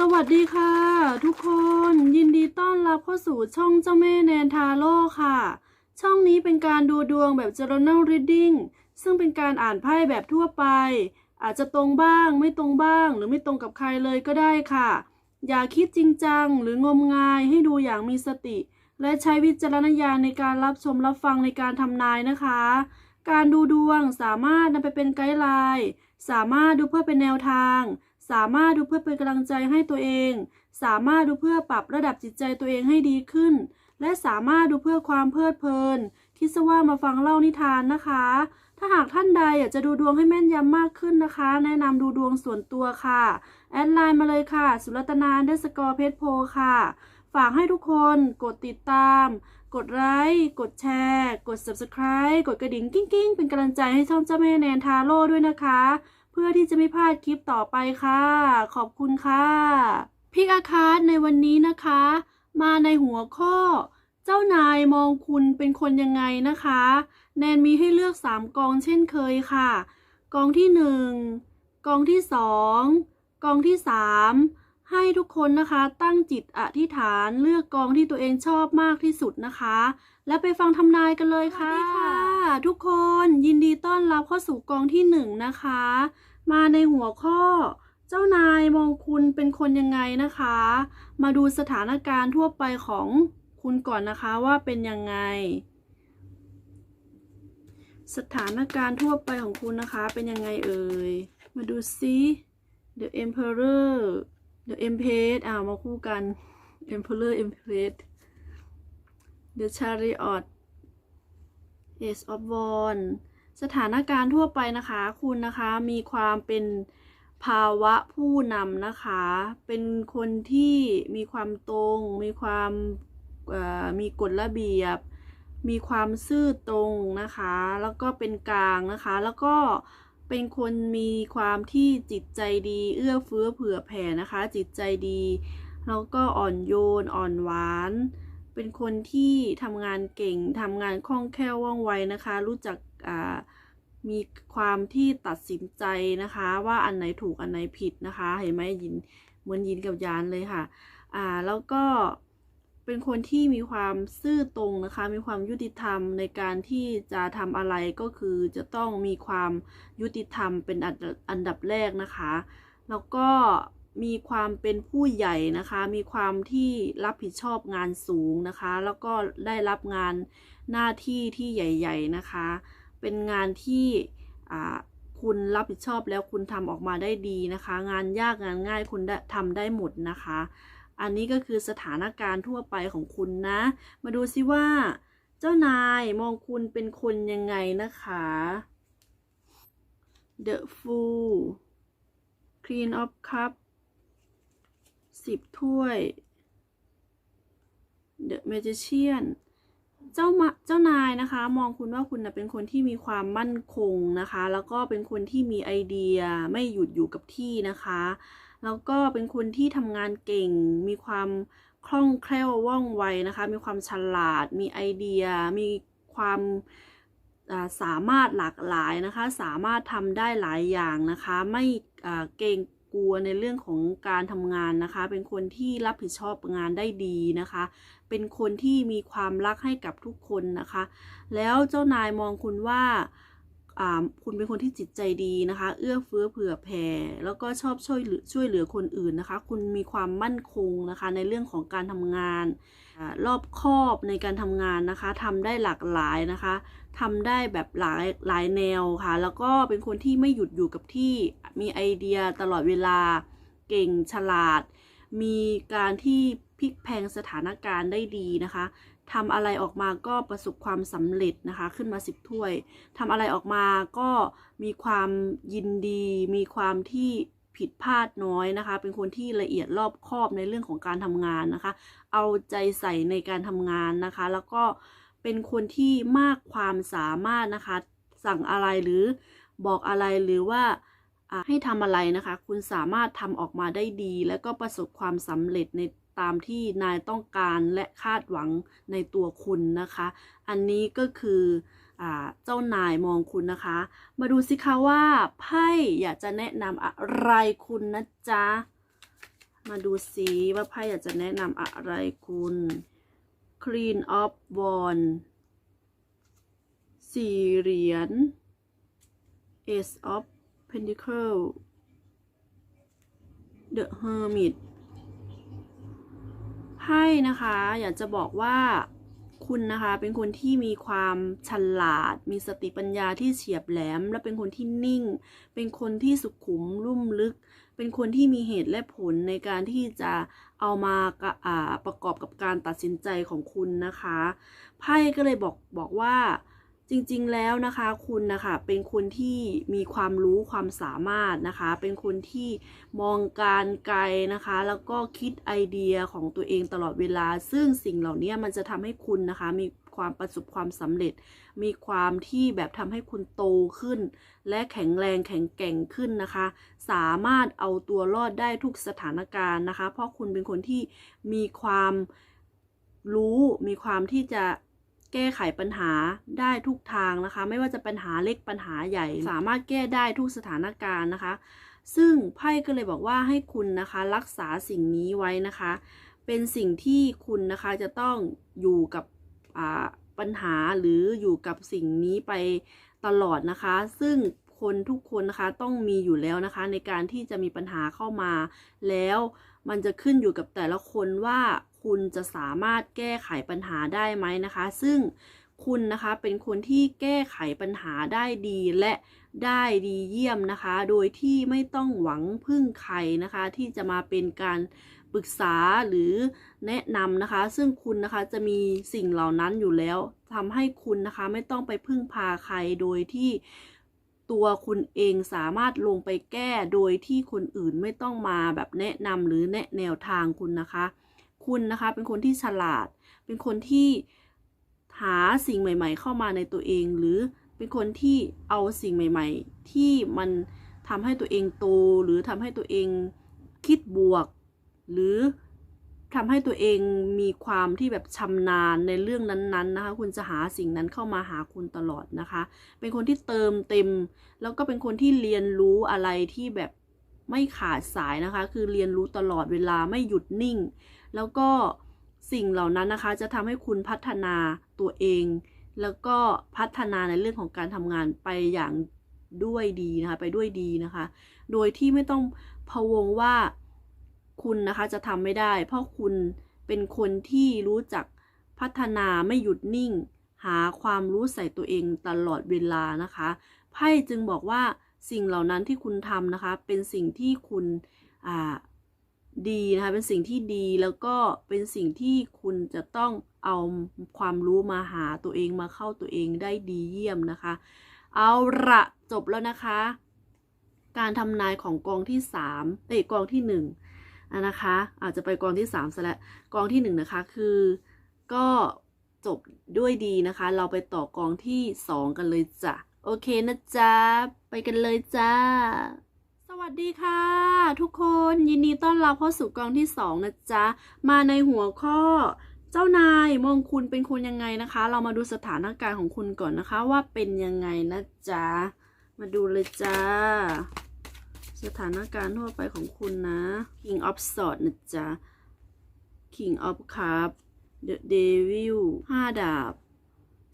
สวัสดีค่ะ ทุกคนยินดีต้อนรับเข้าสู่ช่องเจ้าแม่แนนทาโร่ค่ะ ช่องนี้เป็นการดูดวงแบบ journal reading ซึ่งเป็นการอ่านไพ่แบบทั่วไป อาจจะตรงบ้างไม่ตรงบ้าง หรือไม่ตรงกับใครเลยก็ได้ค่ะ อย่าคิดจริงจังหรืองมงายให้ดูอย่างมีสติ และใช้วิจารณญาณในการรับชมรับฟังในการทำนายนะคะ การดูดวงสามารถนำไปเป็นไกด์ไลน์สามารถดูเพื่อเป็นแนวทาง สามารถดูเพื่อเป็นกำลังใจให้ตัวเอง สามารถดูเพื่อปรับระดับจิตใจตัวเองให้ดีขึ้น และสามารถดูเพื่อความเพลิดเพลิน คิดซะว่ามาฟังเล่านิทานนะคะ ถ้าหากท่านใดอยากจะดูดวงให้แม่นยำมากขึ้นนะคะ แนะนำดูดวงส่วนตัวค่ะ แอดไลน์มาเลยค่ะ สุรัตนาเดสกอร์เพชรโพค่ะ ฝากให้ทุกคนกดติดตาม กดไลค์ กดแชร์ กด subscribe กดกระดิ่งกิ้งกิ้งเป็นกำลังใจให้ช่องเจ้าแม่แนนทาโร่ด้วยนะคะ พื่อที่จะไม่พลาดคลิปต่อไปค่ะ ขอบคุณค่ะพิกอาคาร์ในวันนี้นะคะ มาในหัวข้อ เจ้านายมองคุณเป็นคนยังไงนะคะ แนนมีให้เลือก 3 กองเช่นเคยค่ะ กองที่ 1 กองที่ 2 กองที่ 3 ให้ทุกคนนะคะตั้งจิตอธิษฐานเลือกกองที่ตัวเองชอบมากที่สุดนะคะ และไปฟังทำนายกันเลยค่ะ ทุกคนยินดีต้อนรับเข้าสู่กองที่หนึ่งนะคะ มาในหัวข้อ เจ้านายมองคุณเป็นคนยังไงนะคะ มาดูสถานการณ์ทั่วไปของคุณก่อนนะคะว่าเป็นยังไง สถานการณ์ทั่วไปของคุณนะคะเป็นยังไงเอ่ย มาดูซิ The Emperor The Empress อ่ามาคู่กัน Emperor Empress The Chariot Ace of Wands สถานการณ์ทั่วไปนะคะ คุณนะคะมีความเป็นภาวะผู้นำนะคะ เป็นคนที่มีความตรง มีความมีกฎระเบียบ มีความซื่อตรงนะคะ แล้วก็เป็นกลางนะคะ แล้วก็เป็นคนมีความที่จิตใจดี เอื้อเฟื้อเผื่อแผ่นะคะ จิตใจดี แล้วก็อ่อนโยนอ่อนหวาน เป็นคนที่ทำงานเก่งทำงานคล่องแคล่วว่องไวนะคะ รู้จักอ่ามีความที่ตัดสินใจนะคะ ว่าอันไหนถูกอันไหนผิดนะคะ เห็นไหมยินเหมือนยินกับยานเลยค่ะอ่าแล้วก็เป็นคนที่มีความซื่อตรงนะคะ มีความยุติธรรมในการที่จะทำอะไรก็คือจะต้องมีความยุติธรรมเป็นอันดับอันดับแรกนะคะ แล้วก็ มีความเป็นผู้ใหญ่นะคะ มีความที่รับผิดชอบงานสูงนะคะ แล้วก็ได้รับงานหน้าที่ที่ใหญ่ ๆนะคะ เป็นงานที่คุณรับผิดชอบแล้วคุณทำออกมาได้ดีนะคะ งานยากงานง่ายคุณทำได้หมดนะคะ อันนี้ก็คือสถานการณ์ทั่วไปของคุณนะ มาดูซิว่า เจ้านายมองคุณเป็นคนยังไงนะคะ The Fool Queen of Cup สิบถ้วย The Magician เจ้ามาเจ้านายนะคะ มองคุณว่าคุณนะเป็นคนที่มีความมั่นคงนะคะ แล้วก็เป็นคนที่มีไอเดียไม่หยุดอยู่กับที่นะคะ แล้วก็เป็นคนที่ทำงานเก่ง มีความคล่องแคล่วว่องไวนะคะ มีความฉลาด มีไอเดีย มีความสามารถหลากหลายนะคะ สามารถทำได้หลายอย่างนะคะ ไม่เกรง กลัวในเรื่องของการทำงานนะคะ เป็นคนที่รับผิดชอบงานได้ดีนะคะ เป็นคนที่มีความรักให้กับทุกคนนะคะ แล้วเจ้านายมองคุณว่าอ่า คุณเป็นคนที่จิตใจดีนะคะ เอื้อเฟื้อเผื่อแผ่ แล้วก็ชอบช่วยเหลือช่วยเหลือคนอื่นนะคะ คุณมีความมั่นคงนะคะ ในเรื่องของการทำงานอรอบคอบในการทำงานนะคะทำได้หลากหลายนะคะทำได้แบบหลายหลายแนวค่ะ แล้วก็เป็นคนที่ไม่หยุดอยู่กับที่มีไอเดียตลอดเวลาเก่งฉลาด มีการที่พลิกแพลงสถานการณ์ได้ดีนะคะ ทำอะไรออกมาก็ประสบความสำเร็จนะคะ ขึ้นมาสิบถ้วยทำอะไรออกมาก็มีความยินดี มีความที่ผิดพลาดน้อยนะคะ เป็นคนที่ละเอียดรอบคอบในเรื่องของการทำงานนะคะ เอาใจใส่ในการทำงานนะคะ แล้วก็เป็นคนที่มากความสามารถนะคะ สั่งอะไรหรือบอกอะไรหรือว่าอ่าให้ทำอะไรนะคะ คุณสามารถทำออกมาได้ดี และก็ประสบความสำเร็จใน ตามที่นายต้องการและคาดหวังในตัวคุณนะคะ อันนี้ก็คือเจ้านายมองคุณนะคะ มาดูสิคะว่าไพ่อยากจะแนะนำอะไรคุณนะจ๊ะ มาดูซิว่าไพ่อยากจะแนะนำอะไรคุณ Queen of w a n d สี่เหรียญ Ace of Pentacle The Hermit ไพ่นะคะ อยากจะบอกว่าคุณนะคะเป็นคนที่มีความฉลาด มีสติปัญญาที่เฉียบแหลม และเป็นคนที่นิ่ง เป็นคนที่สุขุมลุ่มลึก เป็นคนที่มีเหตุและผลในการที่จะเอามากะอ่าประกอบกับการตัดสินใจของคุณนะคะไพ่ก็เลยบอกบอกว่า จริงๆแล้วนะคะคุณนะคะเป็นคนที่มีความรู้ความสามารถนะคะ เป็นคนที่มองการไกลนะคะ แล้วก็คิดไอเดียของตัวเองตลอดเวลา ซึ่งสิ่งเหล่านี้มันจะทำให้คุณนะคะ มีความประสบความสำเร็จ มีความที่แบบทำให้คุณโตขึ้น และแข็งแรงแข็งแกร่งขึ้นนะคะ สามารถเอาตัวรอดได้ทุกสถานการณ์นะคะ เพราะคุณเป็นคนที่มีความรู้มีความที่จะ แก้ไขปัญหาได้ทุกทางนะคะ ไม่ว่าจะปัญหาเล็กปัญหาใหญ่ สามารถแก้ได้ทุกสถานการณ์นะคะ ซึ่งไพ่ก็เลยบอกว่าให้คุณนะคะรักษาสิ่งนี้ไว้นะคะ เป็นสิ่งที่คุณนะคะจะต้องอยู่กับปัญหาหรืออยู่กับสิ่งนี้ไปตลอดนะคะ ซึ่งคนทุกคนนะคะต้องมีอยู่แล้วนะคะ ในการที่จะมีปัญหาเข้ามา แล้วมันจะขึ้นอยู่กับแต่ละคนว่าคุณจะสามารถแก้ไขปัญหาได้ไหมนะคะ ซึ่งคุณนะคะเป็นคนที่แก้ไขปัญหาได้ดีและได้ดีเยี่ยมนะคะ โดยที่ไม่ต้องหวังพึ่งใครนะคะ ที่จะมาเป็นการปรึกษาหรือแนะนำนะคะ ซึ่งคุณนะคะจะมีสิ่งเหล่านั้นอยู่แล้วทำให้คุณนะคะไม่ต้องไปพึ่งพาใครโดยที่ตัวคุณเองสามารถลงไปแก้โดยที่คนอื่นไม่ต้องมาแบบแนะนำหรือแนะแนวทางคุณนะคะ คุณนะคะ เป็นคนที่ฉลาด เป็นคนที่หาสิ่งใหม่ ๆ เข้ามาในตัวเอง หรือเป็นคนที่เอาสิ่งใหม่ ๆ ที่มันทำให้ตัวเองโตหรือทำให้ตัวเองคิดบวก หรือทำให้ตัวเองมีความที่แบบชำนาญในเรื่องนั้นๆนะคะ คุณจะหาสิ่งนั้นเข้ามาหาคุณตลอดนะคะ เป็นคนที่เติมเต็ม แล้วก็เป็นคนที่เรียนรู้อะไรที่แบบไม่ขาดสายนะคะ คือเรียนรู้ตลอดเวลาไม่หยุดนิ่ง แล้วก็สิ่งเหล่านั้นนะคะจะทำให้คุณพัฒนาตัวเอง แล้วก็พัฒนาในเรื่องของการทำงานไปอย่างด้วยดีนะคะไปด้วยดีนะคะ โดยที่ไม่ต้องพะวงว่าคุณนะคะจะทำไม่ได้ เพราะคุณเป็นคนที่รู้จักพัฒนาไม่หยุดนิ่ง หาความรู้ใส่ตัวเองตลอดเวลานะคะไพ่จึงบอกว่าสิ่งเหล่านั้นที่คุณทำนะคะ เป็นสิ่งที่คุณอ่า ดีนะคะเป็นสิ่งที่ดีแล้วก็เป็นสิ่งที่คุณจะต้องเอาความรู้มาหาตัวเองมาเข้าตัวเองได้ดีเยี่ยมนะคะ เอาละจบแล้วนะคะ การทำนายของกองที่สามเอ้ยกองที่หนึ่งนะคะ อาจจะไปกองที่สามซะแล้วกองที่หนึ่งนะคะคือก็จบด้วยดีนะคะ เราไปต่อกองที่สองกันเลยจ้ะ โอเคนะจ๊ะ ไปกันเลยจ้า วัสดีค่ะ ทุกคนยินดีต้อนรับเข้าสู่กองที่สองนะจ๊ะ มาในหัวข้อ เจ้านายมองคุณเป็นคนยังไงนะคะ เรามาดูสถานการณ์ของคุณก่อนนะคะว่าเป็นยังไงนะจ๊ะ มาดูเลยจ้า สถานการณ์ทั่วไปของคุณนะ King of Swords นะจ๊ะ King of Cup The Devil ห้าดาบ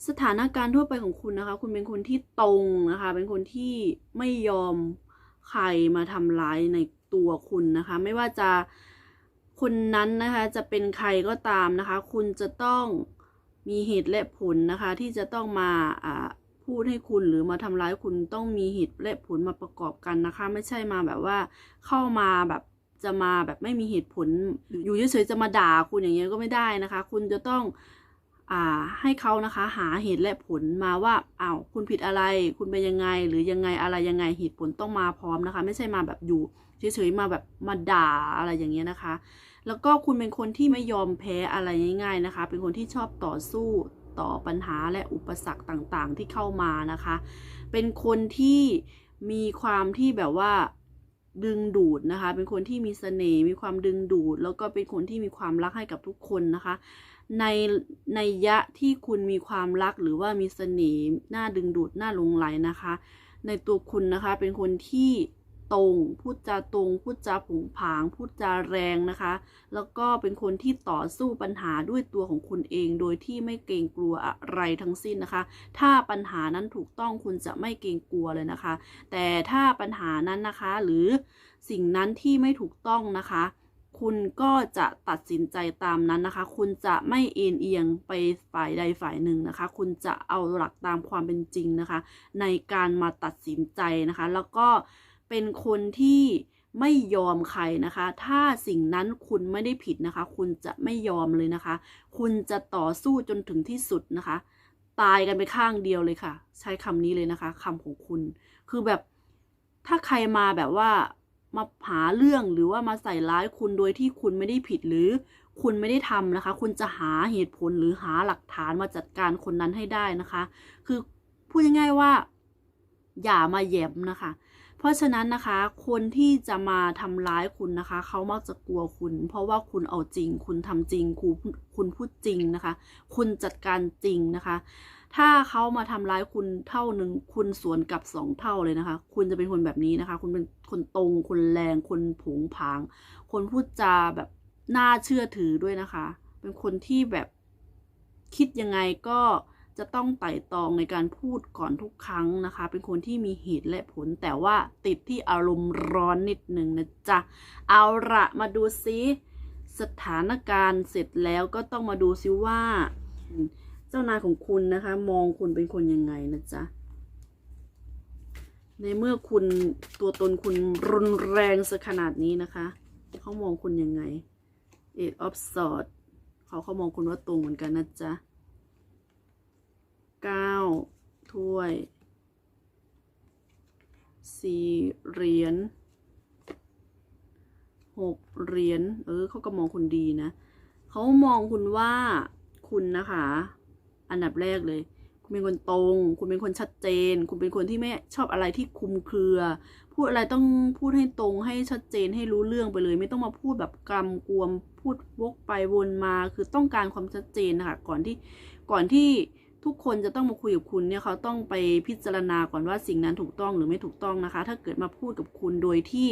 สถานการณ์ทั่วไปของคุณนะคะ คุณเป็นคนที่ตรงนะคะ เป็นคนที่ไม่ยอม ใครมาทำร้ายในตัวคุณนะคะ ไม่ว่าจะคนนั้นนะคะจะเป็นใครก็ตามนะคะ คุณจะต้องมีเหตุและผลนะคะ ที่จะต้องมาอ่าพูดให้คุณหรือมาทำร้ายคุณต้องมีเหตุและผลมาประกอบกันนะคะ ไม่ใช่มาแบบว่าเข้ามาแบบจะมาแบบไม่มีเหตุผลอยู่เฉยๆจะมาด่าคุณอย่างเงี้ยก็ไม่ได้นะคะ คุณจะต้อง ให้เขานะคะหาเหตุและผลมาว่าอ้าวคุณผิดอะไร คุณเป็นยังไง หรือยังไงอะไรยังไงเหตุผลต้องมาพร้อมนะคะ ไม่ใช่มาแบบอยู่เฉยๆมาแบบมาด่าอะไรอย่างเงี้ยนะคะ แล้วก็คุณเป็นคนที่ไม่ยอมแพ้อะไรง่าย ๆนะคะ เป็นคนที่ชอบต่อสู้ต่อปัญหาและอุปสรรคต่างๆ ที่เข้ามานะคะ เป็นคนที่มีความที่แบบว่าดึงดูดนะคะ เป็นคนที่มีเสน่ห์มีความดึงดูด แล้วก็เป็นคนที่มีความรักให้กับทุกคนนะคะ ในในยะที่คุณมีความรักหรือว่ามีเสน่ห์น่าดึงดูดน่าหลงไหลนะคะ ในตัวคุณนะคะเป็นคนที่ตรงพูดจาตรงพูดจาผงผางพูดจาแรงนะคะ แล้วก็เป็นคนที่ต่อสู้ปัญหาด้วยตัวของคุณเอง โดยที่ไม่เกรงกลัวอะไรทั้งสิ้นนะคะ ถ้าปัญหานั้นถูกต้องคุณจะไม่เกรงกลัวเลยนะคะ แต่ถ้าปัญหานั้นนะคะ หรือสิ่งนั้นที่ไม่ถูกต้องนะคะ คุณก็จะตัดสินใจตามนั้นนะคะ คุณจะไม่เอ็นเอียงไปฝ่ายใดฝ่ายหนึ่งนะคะ คุณจะเอาหลักตามความเป็นจริงนะคะ ในการมาตัดสินใจนะคะ แล้วก็เป็นคนที่ไม่ยอมใครนะคะ ถ้าสิ่งนั้นคุณไม่ได้ผิดนะคะ คุณจะไม่ยอมเลยนะคะ คุณจะต่อสู้จนถึงที่สุดนะคะ ตายกันไปข้างเดียวเลยค่ะ ใช้คำนี้เลยนะคะคำของคุณ คือแบบถ้าใครมาแบบว่า มาหาเรื่องหรือว่ามาใส่ร้ายคุณโดยที่คุณไม่ได้ผิดหรือคุณไม่ได้ทำนะคะ คุณจะหาเหตุผลหรือหาหลักฐานมาจัดการคนนั้นให้ได้นะคะ คือพูดง่ายๆว่า อย่ามาแย้มนะคะ เพราะฉะนั้นนะคะ คนที่จะมาทำร้ายคุณนะคะ เขามักจะกลัวคุณ เพราะว่าคุณเอาจริง คุณทำจริงคุณคุณพูดจริงนะคะ คุณจัดการจริงนะคะ ถ้าเขามาทำร้ายคุณเท่าหนึ่งคุณสวนกลับสองเท่าเลยนะคะ คุณจะเป็นคนแบบนี้นะคะ คุณเป็นคนตรงคนแรงคนผงผาง คนพูดจาแบบน่าเชื่อถือด้วยนะคะ เป็นคนที่แบบคิดยังไงก็จะต้องไต่ตองในการพูดก่อนทุกครั้งนะคะ เป็นคนที่มีเหตุและผล แต่ว่าติดที่อารมณ์ร้อนนิดหนึ่งนะจ๊ะ เอาละมาดูซิ สถานการณ์เสร็จแล้วก็ต้องมาดูซิว่า เจ้านายของคุณนะคะ มองคุณเป็นคนยังไงนะจ๊ะ ในเมื่อคุณตัวตนคุณรุนแรงซะขนาดนี้นะคะเขามองคุณยังไง Eight of Swords เขาเขามองคุณว่าตรงเหมือนกันนะจ๊ะเก้าถ้วยสี่เหรียญหกเหรียญเออเขาก็มองคุณดีนะ เขามองคุณว่าคุณนะคะ อันดับแรกเลย คุณเป็นคนตรง คุณเป็นคนชัดเจน คุณเป็นคนที่ไม่ชอบอะไรที่คุมเครือ พูดอะไรต้องพูดให้ตรงให้ชัดเจนให้รู้เรื่องไปเลย ไม่ต้องมาพูดแบบกำกวม พูดวกไปวนมา คือต้องการความชัดเจนนะคะก่อนที่ก่อนที่ ทุกคนจะต้องมาคุยกับคุณเนี่ยเขาต้องไปพิจารณาก่อนว่าสิ่งนั้นถูกต้องหรือไม่ถูกต้องนะคะ ถ้าเกิดมาพูดกับคุณโดยที่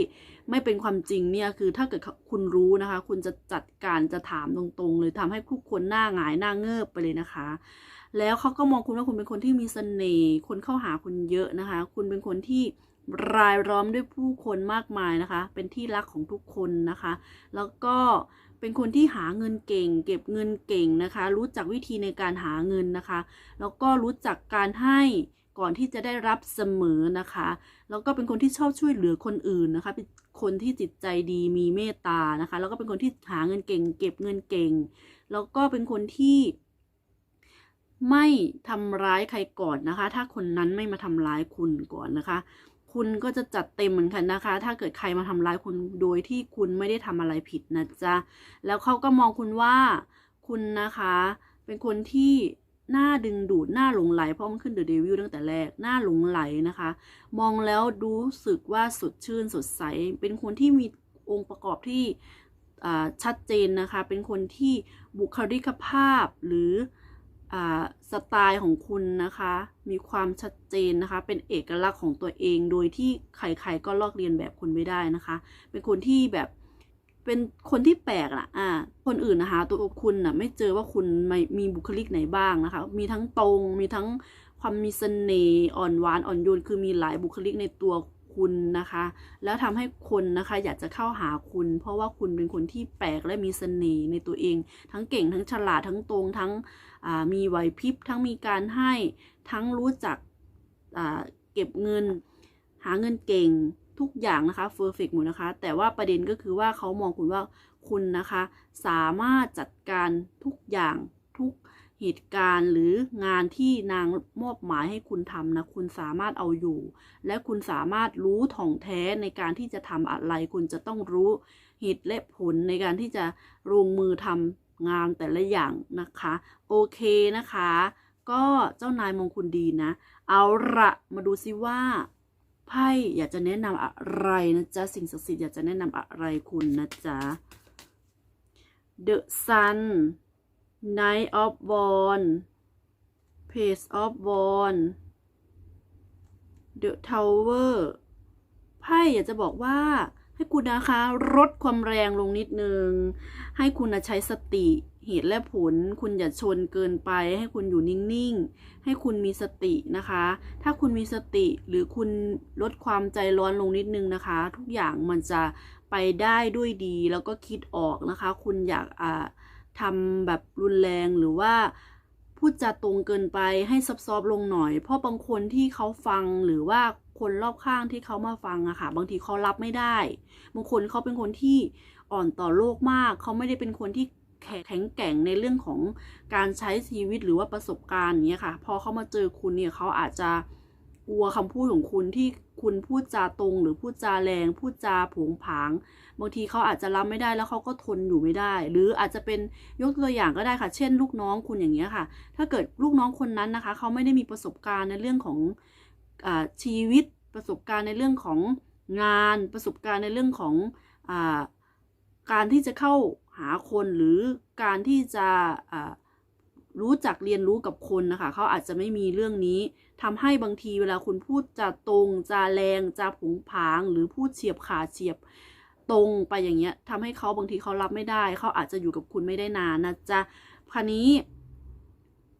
ไม่เป็นความจริงเนี่ยคือถ้าเกิดคุณรู้นะคะ คุณจะจัดการจะถามตรงๆเลยทำให้ทุกคนหน้าหงายหน้าเงิบไปเลยนะคะ แล้วเขาก็มองคุณว่าคุณเป็นคนที่มีเสน่ห์คนเข้าหาคุณเยอะนะคะ คุณเป็นคนที่ รายล้อมด้วยผู้คนมากมายนะคะ เป็นที่รักของทุกคนนะคะ แล้วก็เป็นคนที่หาเงินเก่ง เก็บเงินเก่งนะคะ รู้จักวิธีในการหาเงินนะคะ แล้วก็รู้จักการให้ก่อนที่จะได้รับเสมอนะคะ แล้วก็เป็นคนที่ชอบช่วยเหลือคนอื่นนะคะ เป็นคนที่จิตใจดีมีเมตตานะคะ แล้วก็เป็นคนที่หาเงินเก่ง เก็บเงินเก่ง แล้วก็เป็นคนที่ไม่ทำร้ายใครก่อนนะคะ ถ้าคนนั้นไม่มาทำร้ายคุณก่อนนะคะ คุณก็จะจัดเต็มเหมือนกันนะคะ ถ้าเกิดใครมาทำร้ายคุณโดยที่คุณไม่ได้ทำอะไรผิดนะจ๊ะ แล้วเขาก็มองคุณว่าคุณนะคะ เป็นคนที่น่าดึงดูดน่าหลงไหลเพราะมันขึ้นเดอะเดวิลตั้งแต่แรกน่าหลงไหลนะคะ มองแล้วรู้สึกว่าสดชื่นสดใส เป็นคนที่มีองค์ประกอบที่ชัดเจนนะคะ เป็นคนที่บุคลิกภาพหรือ สไตล์ของคุณนะคะ มีความชัดเจนนะคะ เป็นเอกลักษณ์ของตัวเอง โดยที่ใครๆก็ลอกเรียนแบบคุณไม่ได้นะคะ เป็นคนที่แบบเป็นคนที่แปลกอะอ่าคนอื่นนะคะตัวคุณน่ะไม่เจอว่าคุณมีมีบุคลิกไหนบ้างนะคะ มีทั้งตรง มีทั้งความมีเสน่ห์อ่อนหวานอ่อนโยนคือมีหลายบุคลิกในตัวคุณนะคะ แล้วทำให้คนนะคะอยากจะเข้าหาคุณ เพราะว่าคุณเป็นคนที่แปลกและมีเสน่ห์ในตัวเอง ทั้งเก่งทั้งฉลาดทั้งตรงทั้ง มีไหวพริบทั้งมีการให้ทั้งรู้จักเก็บเงิน หาเงินเก่งทุกอย่างนะคะเฟอร์เฟกหมดนะคะ แต่ว่าประเด็นก็คือว่าเขามองคุณว่าคุณนะคะ สามารถจัดการทุกอย่างทุกเหตุการณ์หรืองานที่นางมอบหมายให้คุณทำนะ คุณสามารถเอาอยู่ และคุณสามารถรู้ถ่องแท้ในการที่จะทำอะไร คุณจะต้องรู้เหตุและผลในการที่จะลงมือทำ งานแต่ละอย่างนะคะ โอเคนะคะ ก็เจ้านายมองคุณดีนะ เอาละมาดูซิว่าไพ่อยากจะแนะนำอะไรนะจ๊ะ สิ่งศักดิ์สิทธิ์อยากจะแนะนำอะไรคุณนะจ๊ะ The Sun Knight of Wands Page of Wands The Tower ไพ่อยากจะบอกว่า ให้คุณนะคะลดความแรงลงนิดนึง ให้คุณใช้สติเหตุและผล คุณอย่าชนเกินไป ให้คุณอยู่นิ่งๆ ให้คุณมีสตินะคะ ถ้าคุณมีสติหรือคุณลดความใจร้อนลงนิดนึงนะคะ ทุกอย่างมันจะไปได้ด้วยดีแล้วก็คิดออกนะคะ คุณอยากอ่าทำแบบรุนแรงหรือว่าพูดจาตรงเกินไปให้ซับซอบลงหน่อย เพราะบางคนที่เขาฟังหรือว่า คนรอบข้างที่เขามาฟังอะค่ะ บางทีเขารับไม่ได้ บางคนเขาเป็นคนที่อ่อนต่อโลกมาก เขาไม่ได้เป็นคนที่แข็งแกร่งในเรื่องของการใช้ชีวิตหรือว่าประสบการณ์อย่างเงี้ยค่ะ พอเขามาเจอคุณเนี่ยเขาอาจจะกลัวคำพูดของคุณที่คุณพูดจาตรง หรือพูดจาแรง พูดจาผงผาง บางทีเขาอาจจะรับไม่ได้แล้วเขาก็ทนอยู่ไม่ได้ หรืออาจจะเป็นยกตัวอย่างก็ได้ค่ะ เช่น ลูกน้องคุณอย่างเงี้ยค่ะ ถ้าเกิดลูกน้องคนนั้นนะคะ เขาไม่ได้มีประสบการณ์ในเรื่องของ ชีวิตประสบการณ์ในเรื่องของงานประสบการณ์ในเรื่องของอการที่จะเข้าหาคนหรือการที่จะรู้จักเรียนรู้กับคนนะคะเขาอาจจะไม่มีเรื่องนี้ทำให้บางทีเวลาคุณพูดจาตรงจาแรงจาผงผาง หรือพูดเฉียบขาเฉียบตรงไปอย่างเงี้ยทำให้เขาบางทีเขารับไม่ได้เขาอาจจะอยู่กับคุณไม่ได้นานนะจ๊ะคราวนี้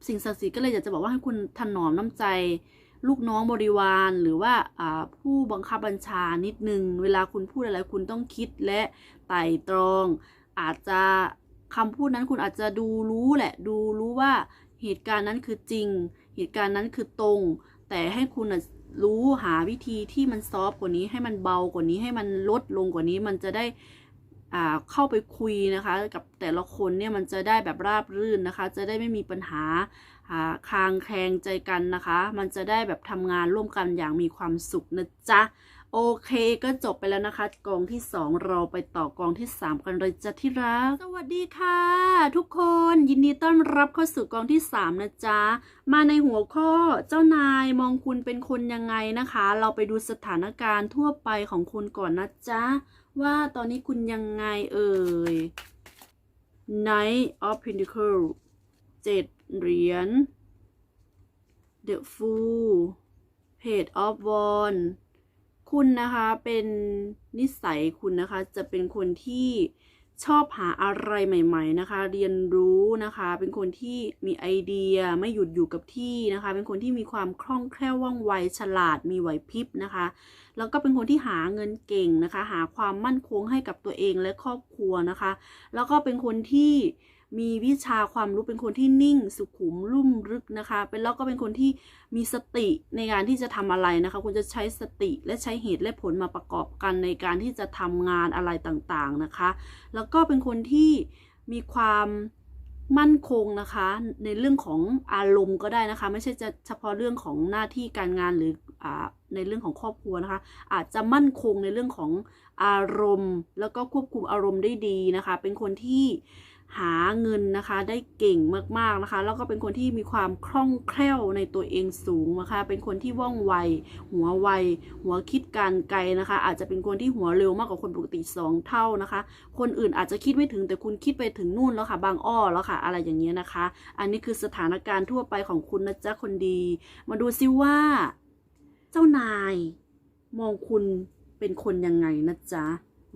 สิ่งศักดิ์สิทธิ์ก็เลยอยากจะบอกว่าให้คุณถนอมน้ำใจ ลูกน้องบริวารหรือว่าผู้บังคับบัญชานิดนึง เวลาคุณพูดอะไรคุณต้องคิดและไต่ตรอง อาจจะคำพูดนั้นคุณอาจจะดูรู้แหละ ดูรู้ว่าเหตุการณ์นั้นคือจริง เหตุการณ์นั้นคือตรง แต่ให้คุณรู้หาวิธีที่มันซอฟต์กว่านี้ให้มันเบากว่านี้ให้มันลดลงกว่านี้มันจะได้ เข้าไปคุยนะคะ กับแต่ละคนเนี่ยมันจะได้แบบราบรื่นนะคะ จะได้ไม่มีปัญหาคางแคงใจกันนะคะ มันจะได้แบบทำงานร่วมกันอย่างมีความสุขนะจ๊ะโอเคก็จบไปแล้วนะคะกองที่ 2 เราไปต่อกองที่ 3 กันเลยจ้ะที่รัก สวัสดีค่ะ ทุกคนยินดีต้อนรับเข้าสู่กองที่ 3 นะจ๊ะ มาในหัวข้อเจ้านายมองคุณเป็นคนยังไงนะคะ เราไปดูสถานการณ์ทั่วไปของคุณก่อนนะจ๊ะ ว่าตอนนี้คุณยังไงเอ่ย Knight of Pentacles เจ็ดเหรียญ The Fool Page of Wands คุณนะคะเป็นนิสัยคุณนะคะจะเป็นคนที่ ชอบหาอะไรใหม่ๆนะคะ เรียนรู้นะคะ เป็นคนที่มีไอเดียไม่หยุดอยู่กับที่นะคะ เป็นคนที่มีความคล่องแคล่วว่องไวฉลาดมีไหวพริบนะคะ แล้วก็เป็นคนที่หาเงินเก่งนะคะ หาความมั่นคงให้กับตัวเองและครอบครัวนะคะ แล้วก็เป็นคนที่ มีวิชาความรู้เป็นคนที่นิ่งสุขุมลุ่มลึกนะคะ เป็นแล้วก็เป็นคนที่มีสติในการที่จะทำอะไรนะคะ คุณจะใช้สติและใช้เหตุและผลมาประกอบกันในการที่จะทำงานอะไรต่างๆนะคะ แล้วก็เป็นคนที่มีความมั่นคงนะคะ ในเรื่องของอารมณ์ก็ได้นะคะ ไม่ใช่จะเฉพาะเรื่องของหน้าที่การงานหรืออในเรื่องของครอบครัวนะคะ อาจจะมั่นคงในเรื่องของอารมณ์ แล้วก็ควบคุมอารมณ์ได้ดีนะคะ เป็นคนที่ หาเงินนะคะ ได้เก่งมากๆนะคะ แล้วก็เป็นคนที่มีความคล่องแคล่วในตัวเองสูงนะคะ เป็นคนที่ว่องไว หัวไว หัวคิดการไกลนะคะ อาจจะเป็นคนที่หัวเร็วมากกว่าคนปกติสองเท่านะคะ คนอื่นอาจจะคิดไม่ถึงแต่คุณคิดไปถึงนู่นแล้วค่ะ บางอ้อแล้วค่ะ อะไรอย่างเงี้ยนะคะ อันนี้คือสถานการณ์ทั่วไปของคุณนะจ๊ะคนดี มาดูซิว่า เจ้านาย มองคุณเป็นคนยังไงนะจ๊ะ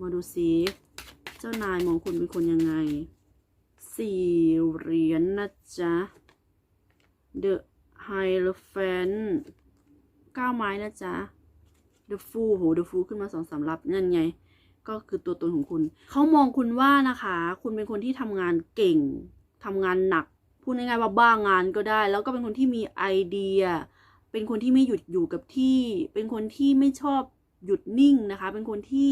มาดูซิ เจ้านายมองคุณเป็นคนยังไง สี่เหรียญนะจ๊ะ The Hierophant เก้าไม้นะจ๊ะ The Fool โห The Fool ขึ้นมาสองสามรับนั่นไง ก็คือตัวตนของคุณ เขามองคุณว่านะคะ คุณเป็นคนที่ทำงานเก่งทำงานหนัก พูดง่ายๆว่าบ้างานก็ได้ แล้วก็เป็นคนที่มีไอเดีย เป็นคนที่ไม่หยุดอยู่กับที่ เป็นคนที่ไม่ชอบหยุดนิ่งนะคะ เป็นคนที่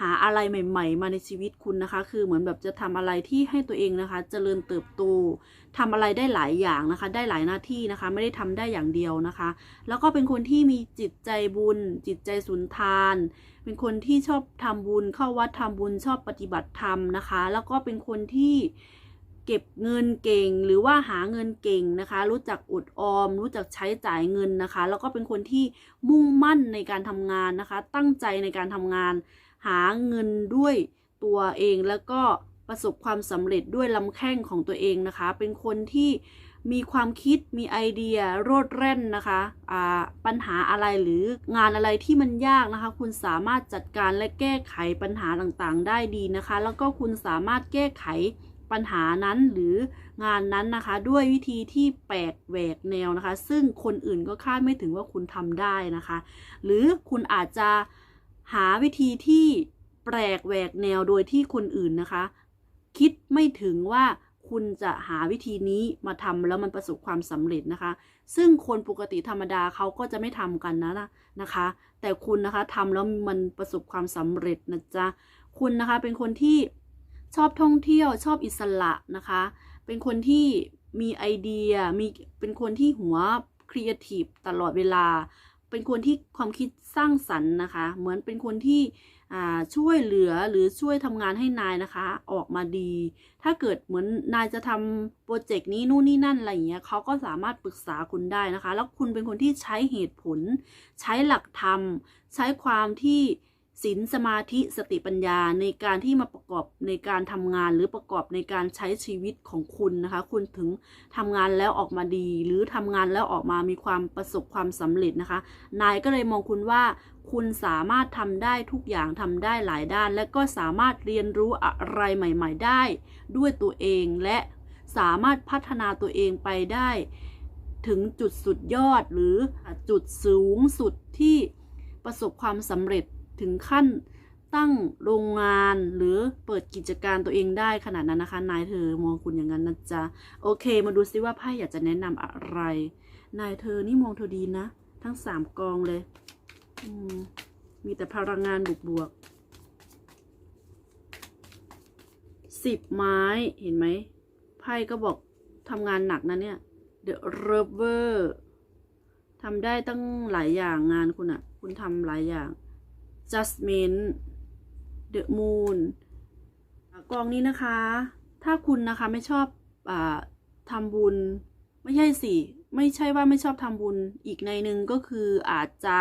หาอะไรใหม่ ๆ มาในชีวิตคุณนะคะ คือเหมือนแบบจะทำอะไรที่ให้ตัวเองนะคะเจริญเติบโตทำอะไรได้หลายอย่างนะคะ ได้หลายหน้าที่นะคะ ไม่ได้ทำได้อย่างเดียวนะคะ แล้วก็เป็นคนที่มีจิตใจบุญ จิตใจสุนทาน เป็นคนที่ชอบทำบุญ เข้าวัดทำบุญชอบปฏิบัติธรรมนะคะ แล้วก็เป็นคนที่เก็บเงินเก่งหรือว่าหาเงินเก่งนะคะ รู้จักอดออม รู้จักใช้จ่ายเงินนะคะ แล้วก็เป็นคนที่มุ่งมั่นในการทำงานนะคะ ตั้งใจในการทำงาน หาเงินด้วยตัวเองแล้วก็ประสบความสำเร็จด้วยลำแข้งของตัวเองนะคะ เป็นคนที่มีความคิดมีไอเดียโรดเร่นนะคะอ่าปัญหาอะไรหรืองานอะไรที่มันยากนะคะ คุณสามารถจัดการและแก้ไขปัญหาต่างๆ ได้ดีนะคะ แล้วก็คุณสามารถแก้ไขปัญหานั้นหรืองานนั้นนะคะ ด้วยวิธีที่แปลกแหวกแนวนะคะ ซึ่งคนอื่นก็คาดไม่ถึงว่าคุณทำได้นะคะ หรือคุณอาจจะ หาวิธีที่แปลกแหวกแนวโดยที่คนอื่นนะคะ คิดไม่ถึงว่าคุณจะหาวิธีนี้มาทำแล้วมันประสบความสำเร็จนะคะ ซึ่งคนปกติธรรมดาเขาก็จะไม่ทำกันนะนะคะ แต่คุณนะคะทำแล้วมันประสบความสำเร็จนะจ๊ะคุณนะคะเป็นคนที่ชอบท่องเที่ยวชอบอิสระนะคะ เป็นคนที่มีไอเดียมีเป็นคนที่หัวครีเอทีฟตลอดเวลา เป็นคนที่ความคิดสร้างสรรค์นะคะ เหมือนเป็นคนที่ช่วยเหลือหรือช่วยทำงานให้นายนะคะ ออกมาดี ถ้าเกิดเหมือนนายจะทำโปรเจกต์นี้นู่นนี่นั่นอะไรอย่างเงี้ยเขาก็สามารถปรึกษาคุณได้นะคะ แล้วคุณเป็นคนที่ใช้เหตุผล ใช้หลักธรรม ใช้ความที่ ศีลสมาธิสติปัญญาในการที่มาประกอบในการทำงานหรือประกอบในการใช้ชีวิตของคุณนะคะ คุณถึงทำงานแล้วออกมาดี หรือทำงานแล้วออกมามีความประสบความสำเร็จนะคะ นายก็เลยมองคุณว่าคุณสามารถทำได้ทุกอย่างทำได้หลายด้าน และก็สามารถเรียนรู้อะไรใหม่ ๆ ได้ ด้วยตัวเองและสามารถพัฒนาตัวเองไปได้ ถึงจุดสุดยอดหรือจุดสูงสุดที่ประสบความสำเร็จ ถึงขั้นตั้งโรงงานหรือเปิดกิจการตัวเองได้ขนาดนั้นนะคะ นายเธอมองคุณอย่างนั้นนะจ๊ะ โอเค มาดูซิว่าไพ่อยากจะแนะนำอะไร นายเธอนี่มองเธอดีนะ ทั้งสามกองเลยอมมีแต่พลังงานบวกบวกสิบไม้เห็นไหมไพ่ก็บอกทำงานหนักนะเนี่ย The Rover ทำได้ตั้งหลายอย่างงานคุณอะคุณทำหลายอย่าง Justment The Moon กองนี้นะคะ ถ้าคุณนะคะไม่ชอบอทำบุญ ไม่ใช่สิ ไม่ใช่ว่าไม่ชอบทำบุญ อีกในหนึ่งก็คืออาจจะ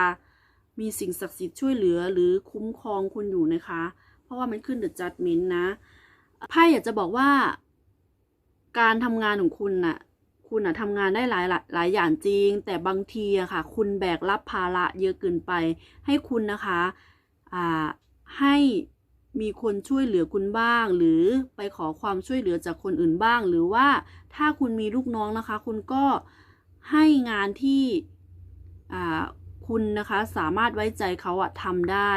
มีสิ่งศักดิ์สิทธิ์ช่วยเหลือหรือคุ้มครองคุณอยู่นะคะ เพราะว่ามันขึ้น The Judgment นะไพ่อยากจะบอกว่า การทำงานของคุณน่ะ คุณอะทำงานได้หลายหลายอย่างจริง แต่บางทีอะค่ะ คุณแบกรับภาระเยอะเกินไป ให้คุณนะคะ ให้มีคนช่วยเหลือคุณบ้าง หรือไปขอความช่วยเหลือจากคนอื่นบ้าง หรือว่าถ้าคุณมีลูกน้องนะคะ คุณก็ให้งานที่คุณนะคะสามารถไว้ใจเขาอะทำได้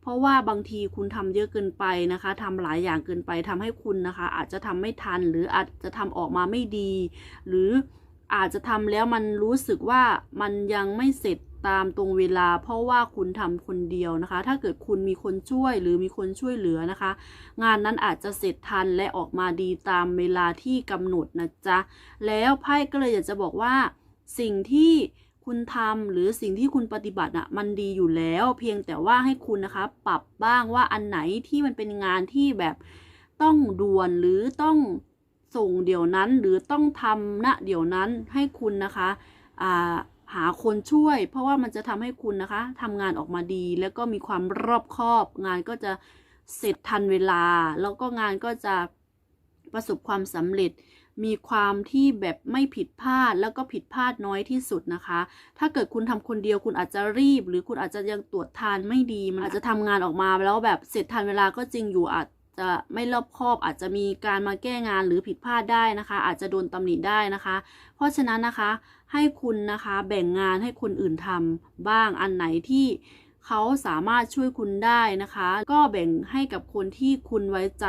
เพราะว่าบางทีคุณทำเยอะเกินไปนะคะทำหลายอย่างเกินไปทำให้คุณนะคะ อาจจะทำไม่ทัน หรืออาจจะทำออกมาไม่ดี หรืออาจจะทำแล้วมันรู้สึกว่ามันยังไม่เสร็จ ตามตรงเวลา เพราะว่าคุณทำคนเดียวนะคะ ถ้าเกิดคุณมีคนช่วยหรือมีคนช่วยเหลือนะคะ งานนั้นอาจจะเสร็จทันและออกมาดีตามเวลาที่กำหนดนะจ๊ะ แล้วไพ่ก็เลยอยากจะบอกว่า สิ่งที่คุณทำหรือสิ่งที่คุณปฏิบัติอะมันดีอยู่แล้ว เพียงแต่ว่าให้คุณนะคะปรับบ้างว่าอันไหนที่มันเป็นงานที่แบบต้องด่วนหรือต้องส่งเดี๋ยวนั้นหรือต้องทำณเดี๋ยวนั้นให้คุณนะคะอ่า หาคนช่วย เพราะว่ามันจะทำให้คุณนะคะทำงานออกมาดี แล้วก็มีความรอบคอบ งานก็จะเสร็จทันเวลา แล้วก็งานก็จะประสบความสำเร็จ มีความที่แบบไม่ผิดพลาด แล้วก็ผิดพลาดน้อยที่สุดนะคะ ถ้าเกิดคุณทำคนเดียวคุณอาจจะรีบ หรือคุณอาจจะยังตรวจทานไม่ดีมันอาจจะทำงานออกมา แล้วแบบเสร็จทันเวลาก็จริงอยู่อาจจะไม่รอบคอบอาจจะมีการมาแก้งานหรือผิดพลาดได้นะคะ อาจจะโดนตำหนิได้นะคะ เพราะฉะนั้นนะคะ ให้คุณนะคะแบ่งงานให้คนอื่นทำบ้างอันไหนที่เขาสามารถช่วยคุณได้นะคะ ก็แบ่งให้กับคนที่คุณไว้ใจ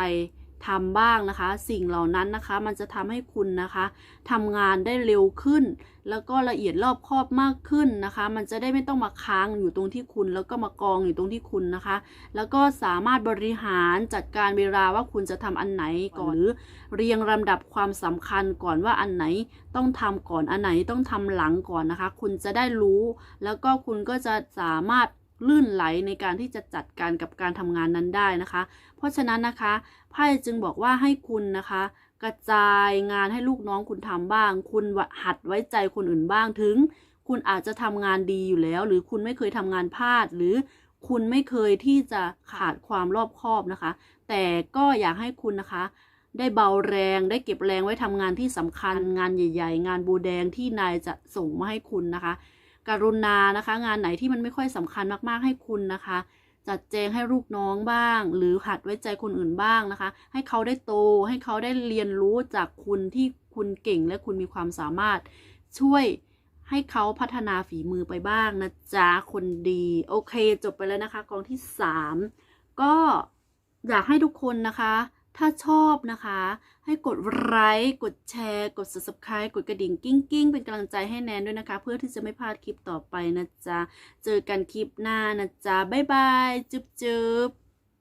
ทำบ้างนะคะ สิ่งเหล่านั้นนะคะ มันจะทำให้คุณนะคะทำงานได้เร็วขึ้น แล้วก็ละเอียดรอบคอบมากขึ้นนะคะ มันจะได้ไม่ต้องมาค้างอยู่ตรงที่คุณ แล้วก็มากองอยู่ตรงที่คุณนะคะ แล้วก็สามารถบริหารจัดการเวลาว่าคุณจะทำอันไหนก่อนหรือเรียงลำดับความสำคัญก่อนว่าอันไหนต้องทำก่อนอันไหนต้องทำหลังก่อนนะคะ คุณจะได้รู้ แล้วก็คุณก็จะสามารถลื่นไหลในการที่จะจัดการกับการทำงานนั้นได้นะคะ เพราะฉะนั้นนะคะ ไพ่จึงบอกว่าให้คุณนะคะ กระจายงานให้ลูกน้องคุณทำบ้าง คุณหัดไว้ใจคนอื่นบ้างถึง คุณอาจจะทำงานดีอยู่แล้ว หรือคุณไม่เคยทำงานพลาด หรือคุณไม่เคยที่จะขาดความรอบคอบนะคะ แต่ก็อยากให้คุณนะคะ ได้เบาแรงได้เก็บแรงไว้ทำงานที่สำคัญ งานใหญ่ ๆ งานบูแดงที่นายจะส่งมาให้คุณนะคะ กรุณานะคะ งานไหนที่มันไม่ค่อยสำคัญมากๆให้คุณนะคะ จัดแจงให้ลูกน้องบ้าง หรือหัดไว้ใจคนอื่นบ้างนะคะ ให้เขาได้โตให้เขาได้เรียนรู้จากคุณที่คุณเก่งและคุณมีความสามารถ ช่วยให้เขาพัฒนาฝีมือไปบ้างนะจ๊ะคนดี โอเค จบไปแล้วนะคะกองที่ 3 ก็อยากให้ทุกคนนะคะ ถ้าชอบนะคะ ให้กดไลค์กดแชร์ กด subscribe กดกระดิ่งกิ้งกิ้งเป็นกำลังใจให้แนนด้วยนะคะ เพื่อที่จะไม่พลาดคลิปต่อไปนะจ๊ะ เจอกันคลิปหน้านะจ๊ะ บ๊ายบาย จุ๊บจุ๊บ